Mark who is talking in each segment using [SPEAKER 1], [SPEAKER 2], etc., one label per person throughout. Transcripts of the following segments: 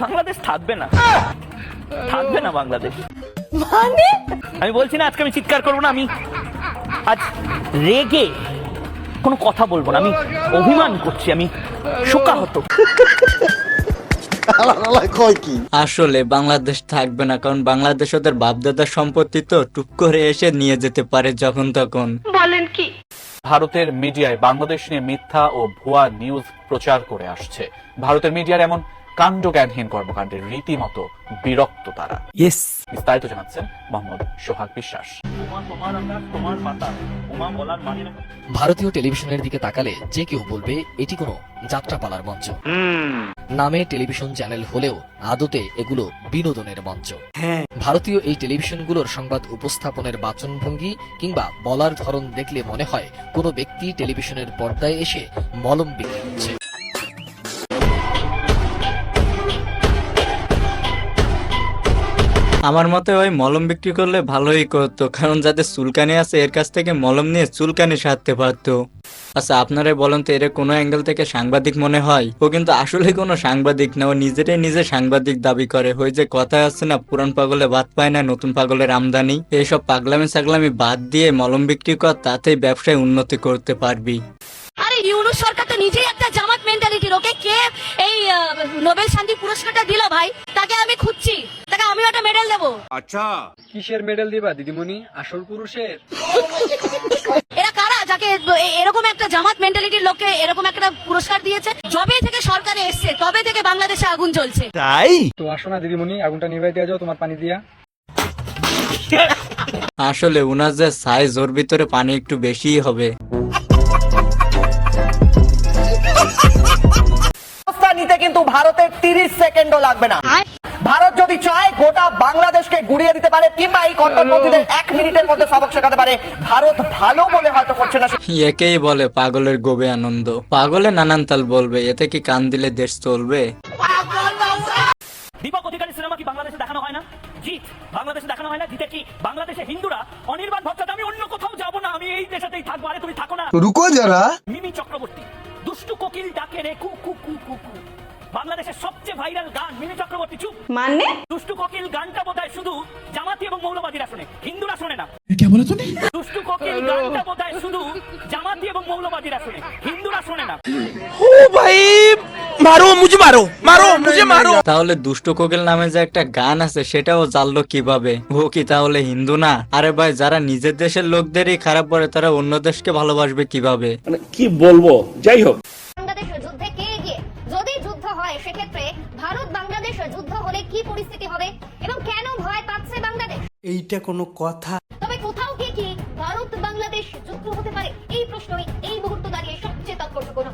[SPEAKER 1] বাংলাদেশ থাকবে না। থাকবে না বাংলাদেশ।
[SPEAKER 2] মানে?
[SPEAKER 1] আমি বলছি না আজকে আমি চিৎকার করব না আমি আজ রেগে কোনো কথা বলব না আমি অভিমান করছি আমি শোকাহত।
[SPEAKER 3] আসলে বাংলাদেশ থাকবে না কারণ বাংলাদেশ ওদের বাপদাদার সম্পত্তি তো টুক করে এসে নিয়ে যেতে পারে যখন তখন। বলেন কি?
[SPEAKER 4] ভারতের মিডিয়ায় বাংলাদেশ নিয়ে মিথ্যা ও ভুয়া নিউজ প্রচার করে আসছে। ভারতের মিডিয়ার এমন কাণ্ড জ্ঞানহীন কর্মকাণ্ডের রীতিমতো বিরক্ত তারা। বিস্তারিত জানাচ্ছেন মোহাম্মদ সোহাগ বিশ্বাস।
[SPEAKER 1] তোমার আকাশ তোমার পাতা উমা বলার মানে না
[SPEAKER 5] ভারতীয় টেলিভিশনের দিকে তাকালে যে কেউ বলবে এটি কোনো যাত্রাপালার মঞ্চ। নামে টেলিভিশন চ্যানেল হলেও আদতে এগুলো বিনোদনের মঞ্চ। ভারতীয় এই টেলিভিশনগুলোর সংবাদ উপস্থাপনের বাচনভঙ্গি কিংবা বলার ধরন দেখলে মনে হয় কোনো ব্যক্তি টেলিভিশনের পর্দায় এসে মলম বিক্রি করছে।
[SPEAKER 3] আমার মতে ওই মলম বিক্রি করলে ভালোই করতো, কারণ যাদের চুলকানি আছে এর কাছ থেকে মলম নিয়ে চুলকানি সারতে পারতো। আচ্ছা আপনারাই বলেন তো, এর কোনো অ্যাঙ্গেল থেকে সাংবাদিক মনে হয়? ও কিন্তু আসলে কোনো সাংবাদিক না, ও নিজেরাই নিজে সাংবাদিক দাবি করে। ওই যে কথা আছে না, পুরান পাগলে বাদ পায় না, নতুন পাগলের আমদানি। এইসব পাগলামি সাগলামি বাদ দিয়ে মলম বিক্রি কর, তাতেই ব্যবসায় উন্নতি করতে পারবি।
[SPEAKER 2] আরে ইউনুস সরকার তো নিজেই একটা জামাত মেন্টালিটির ওকে কে এই নোবেল শান্তি পুরস্কারটা দিল ভাই? আমি খুঁজছি। তাকে আমিও একটা মেডেল দেবো। আচ্ছা।
[SPEAKER 6] কিসের মেডেল দিবা দিদিমণি? আসল পুরুষের?
[SPEAKER 2] এরা কারা? যাকে এরকম একটা জামাত মেন্টালিটির লোককে এরকম একটা পুরস্কার দিয়েছে। যবে থেকে সরকারে এসছে তবে থেকে বাংলাদেশে আগুন জ্বলছে।
[SPEAKER 6] তো আসো না দিদিমণি আগুনটা নিভাই দেওয়া যাও তোমার পানি দিয়া।
[SPEAKER 3] আসলে উনার যে সাইজ ওর ভিতরে পানি একটু বেশিই হবে।
[SPEAKER 7] নিতে কিন্তু ভারতের তিরিশ সেকেন্ডও লাগবে না। ভারত যদি চায় গোটা বাংলাদেশকে গুড়িয়ে দিতে পারে কিংবা এই কট্টরপন্থীদের এক মিনিটের মধ্যে সবক শেখাতে পারে ভারত ভালো বলে হয়তো করছে না।
[SPEAKER 3] একেই বলে পাগলের গোবে আনন্দ। পাগলে নানান তাল বলবে এতে কি কান দিলে দেশ চলবে?
[SPEAKER 1] দীপক অধিকারী সিনেমা কি বাংলাদেশে দেখানো হয় না? জিত বাংলাদেশে দেখানো হয় না? জিতে কি? বাংলাদেশে হিন্দুরা অনির্বাণ ভট্টাচার্য আমি অন্য কোথাও যাব না আমি এই দেশেতেই থাকব আরে তুমি থাকো না।
[SPEAKER 8] রুকো যারা।
[SPEAKER 1] মিমি চক্রবর্তী দুষ্টু কোকিল ডাকে রে কু কু কু কু কু। বাংলাদেশের সবচেয়ে ভাইরাল গান মিমি চক্রবর্তী চুপ।
[SPEAKER 2] মানে?
[SPEAKER 1] দুষ্টু কোকিল গানটা বোধহয় শুধু জামাতি এবং মৌলবাদীরা শোনে হিন্দুরা শোনে না। কে বলে তুমি দুষ্টু কোকিল গানটা বোধহয় শুধু জামাতি এবং মৌলবাদীরা শোনে হিন্দুরা শোনে না। ও ভাই মারো মুঝে মারো মারো মুঝে মারো।
[SPEAKER 3] তাহলে দুষ্ট কোকিল নামে যে একটা গান আছে সেটাও জানলো কীভাবে? ও কি তাহলে হিন্দু না? আরে ভাই যারা নিজের দেশের লোকদেরই খারাপ করে তারা অন্য দেশকে ভালোবাসবে কীভাবে?
[SPEAKER 9] বাংলাদেশের সেক্ষেত্রে ভারত বাংলাদেশ যুদ্ধ হলে কি পরিস্থিতি হবে? এবং কেন ভয় পাচ্ছে বাংলাদেশ?
[SPEAKER 8] এইটা কোনো কথা।
[SPEAKER 9] তবে কোথাও গিয়ে কি ভারত বাংলাদেশ যুদ্ধ হতে পারে? এই প্রশ্নই এই মুহূর্তে দাঁড়িয়ে সবচেয়ে তাৎপর্যপূর্ণ।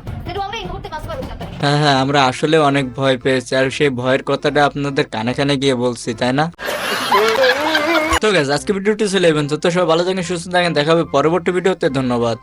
[SPEAKER 9] আমরা এই মুহূর্তে মাসবার
[SPEAKER 3] হ্যাঁ হ্যাঁ আমরা আসলে অনেক ভয় পেয়েছি আর সেই ভয়ের কথাটা আপনাদের কানে কানে গিয়ে বলছি তাই না? তো গাছ আজকে ভিডিওটি চলে যাবেন তো সবাই ভালো থাকেন সুস্থ থাকেন দেখা হবে পরবর্তী ভিডিওতে। ধন্যবাদ।